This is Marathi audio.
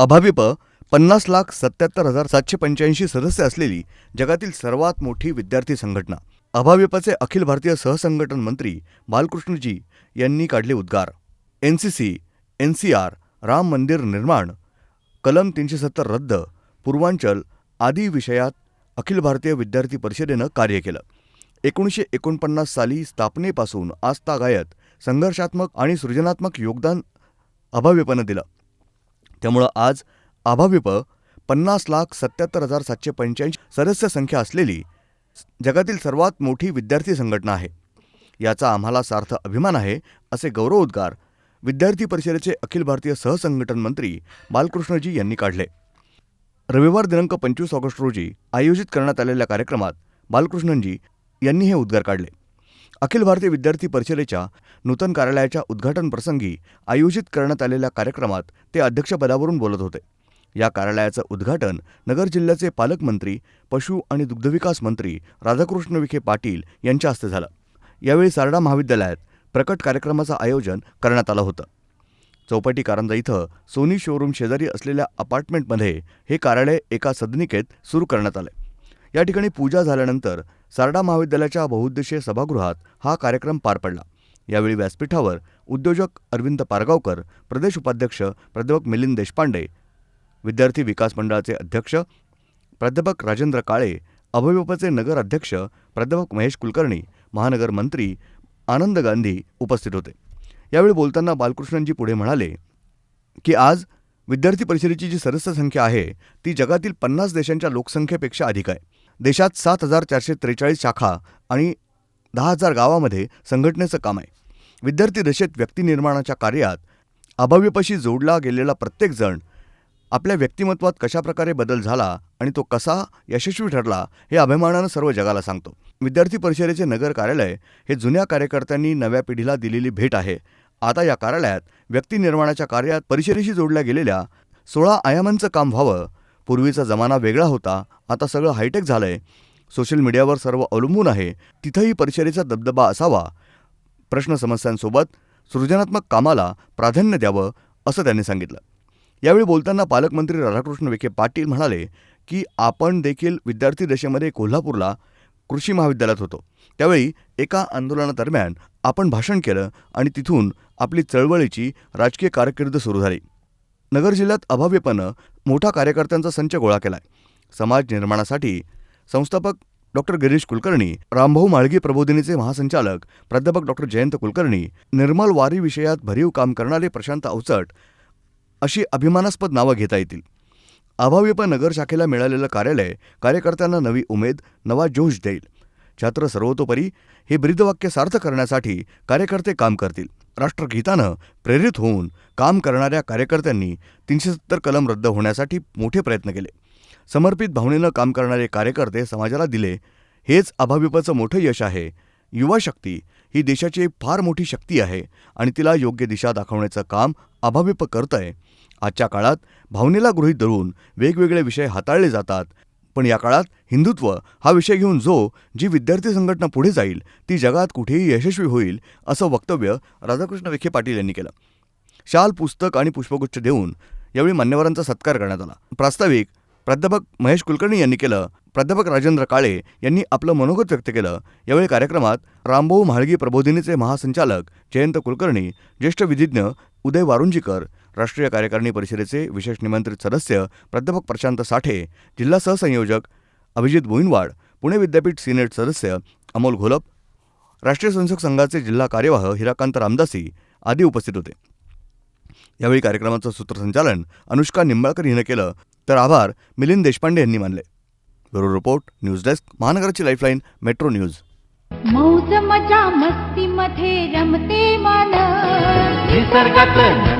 अभाविप पन्नास लाख सत्याहत्तर हजार सातशे पंच्याऐंशी सदस्य असलेली जगातील सर्वात मोठी विद्यार्थी संघटना. अभाविपचे अखिल भारतीय सहसंघटन मंत्री बालकृष्णजी यांनी काढले उद्गार. N C C N C R Ram मंदिर निर्माण कलम तीनशे सत्तर रद्द पूर्वांचल आदी विषयात अखिल भारतीय विद्यार्थी परिषदेनं कार्य केलं. एकोणीसशे एकोणपन्नास साली स्थापनेपासून आजतागायत संघर्षात्मक आणि सृजनात्मक योगदान अभाविपनं दिलं. त्यामुळं आज अभाविप पन्नास लाख सत्याहत्तर हजार सातशे पंच्याऐंशी सदस्य संख्या असलेली जगातील सर्वात मोठी विद्यार्थी संघटना आहे. याचा आम्हाला सार्थ अभिमान आहे असे गौरवोद्गार विद्यार्थी परिषदेचे अखिल भारतीय सहसंघटन मंत्री बालकृष्णजी यांनी काढले. रविवार दिनांक पंचवीस ऑगस्ट रोजी आयोजित करण्यात आलेल्या कार्यक्रमात बालकृष्णनजी यांनी हे उद्गार काढले. अखिल भारतीय विद्यार्थी परिषदेच्या नूतन कार्यालयाच्या उद्घाटन प्रसंगी आयोजित करण्यात आलेल्या कार्यक्रमात ते अध्यक्षपदावरून बोलत होते. या कार्यालयाचं उद्घाटन नगर जिल्ह्याचे पालकमंत्री पशु आणि दुग्धविकास मंत्री राधाकृष्ण विखे पाटील यांच्या हस्ते झालं. यावेळी सारडा महाविद्यालयात प्रकट कार्यक्रमाचं आयोजन करण्यात आलं होतं. चौपाटी कारंजा इथं सोनी शोरूम शेजारी असलेल्या अपार्टमेंटमध्ये हे कार्यालय एका सदनिकेत सुरू करण्यात आले या ठिकाणी पूजा झाल्यानंतर सारडा महाविद्यालयाच्या बहुउद्देशीय सभागृहात हा कार्यक्रम पार पडला. यावेळी व्यासपीठावर उद्योजक अरविंद पारगावकर प्रदेश उपाध्यक्ष प्राध्यापक मिलिंद देशपांडे विद्यार्थी विकास मंडळाचे अध्यक्ष प्राध्यापक राजेंद्र काळे अभयपचे नगर अध्यक्ष प्राध्यापक महेश कुलकर्णी महानगर मंत्री आनंद गांधी उपस्थित होते. यावेळी बोलताना बालकृष्णनजी पुढे म्हणाले की आज विद्यार्थी परिषदेची जी सदस्य संख्या आहे ती जगातील पन्नास देशांच्या लोकसंख्येपेक्षा अधिक आहे. देशात सात हजार चारशे त्रेचाळीस शाखा आणि दहा हजार गावामध्ये संघटनेचं काम आहे. विद्यार्थी दशेत व्यक्तिनिर्माणाच्या कार्यात अभाव्यपशी जोडला गेलेला प्रत्येकजण आपल्या व्यक्तिमत्वात कशाप्रकारे बदल झाला आणि तो कसा यशस्वी ठरला हे अभिमानानं सर्व जगाला सांगतो. विद्यार्थी परिषदेचे नगर कार्यालय हे जुन्या कार्यकर्त्यांनी नव्या पिढीला दिलेली भेट आहे. आता या कार्यालयात व्यक्तिनिर्माणाच्या कार्यात परिषदेशी जोडल्या गेलेल्या सोळा आयामांचं काम व्हावं पूर्वीचा जमाना वेगळा होता आता सगळं हायटेक झालं आहे सोशल मीडियावर सर्व अवलंबून आहे. तिथंही परिषदेचा दबदबा असावा. प्रश्न समस्यांसोबत सृजनात्मक कामाला प्राधान्य द्यावं असं त्यांनी सांगितलं. यावेळी बोलताना पालकमंत्री राधाकृष्ण विखे पाटील म्हणाले की आपण देखील विद्यार्थी दशेमध्ये कोल्हापूरला कृषी महाविद्यालयात होतो. त्यावेळी एका आंदोलनादरम्यान आपण भाषण केलं आणि तिथून आपली चळवळीची राजकीय कारकीर्द सुरू झाली. नगर जिल्ह्यात अभाव्यपणं मोठा कार्यकर्त्यांचा संच गोळा केलाय. समाज निर्माणासाठी संस्थापक डॉक्टर गिरीश कुलकर्णी रामभाऊ माळगी प्रबोधिनीचे महासंचालक प्राध्यापक डॉक्टर जयंत कुलकर्णी निर्मल वारी विषयात भरीव काम करणारे प्रशांत अवचट अशी अभिमानास्पद नावं घेता येतील. अभाविप नगर शाखेला मिळालेलं कार्यालय कार्यकर्त्यांना नवी उमेद नवा जोश देईल. छात्र सर्वतोपरी हे ब्रीदवाक्य सार्थ करण्यासाठी कार्यकर्ते काम करतील. राष्ट्रगीतानं प्रेरित होऊन काम करणाऱ्या कार्यकर्त्यांनी तीनशे सत्तर कलम रद्द होण्यासाठी मोठे प्रयत्न केले. समर्पित भावनेनं काम करणारे कार्यकर्ते समाजाला दिले हेच अभाविपचं मोठं यश आहे. युवा शक्ती ही देशाची एक फार मोठी शक्ती आहे आणि तिला योग्य दिशा दाखवण्याचं काम अभाविप करतंय. आजच्या काळात भावनेला गृहीत धरून वेगवेगळे विषय हाताळले जातात. पण या काळात हिंदुत्व हा विषय घेऊन जो जी विद्यार्थी संघटना पुढे जाईल ती जगात कुठेही यशस्वी होईल असं वक्तव्य राधाकृष्ण विखे पाटील यांनी केलं. शाल पुस्तक आणि पुष्पगुच्छ देऊन यावेळी मान्यवरांचा सत्कार करण्यात आला. प्रास्ताविक प्राध्यापक महेश कुलकर्णी यांनी केलं. प्राध्यापक राजेंद्र काळे यांनी आपलं मनोगत व्यक्त केलं. यावेळी कार्यक्रमात रामभाऊ म्हाळगी प्रबोधिनीचे महासंचालक जयंत कुलकर्णी ज्येष्ठ विधिज्ञ उदय वारुंजीकर राष्ट्रीय कार्यकारिणी परिषदेचे विशेष निमंत्रित सदस्य प्राध्यापक प्रशांत साठे जिल्हा सहसंयोजक अभिजित भोईनवाड पुणे विद्यापीठ सिनेट सदस्य अमोल घोलप राष्ट्रीय संसद संघाचे जिल्हा कार्यवाह हिराकांत रामदासी आदी उपस्थित होते. यावेळी कार्यक्रमाचं सूत्रसंचालन अनुष्का निंबाळकर हिनं केलं. तर आभार मिलिंद देशपांडे यांनी मानले. ब्युरो रिपोर्ट न्यूज डेस्क महानगराची लाईफलाईन मेट्रो न्यूज. मौज मजा मस्ती मध्ये रमते मन निसर्गात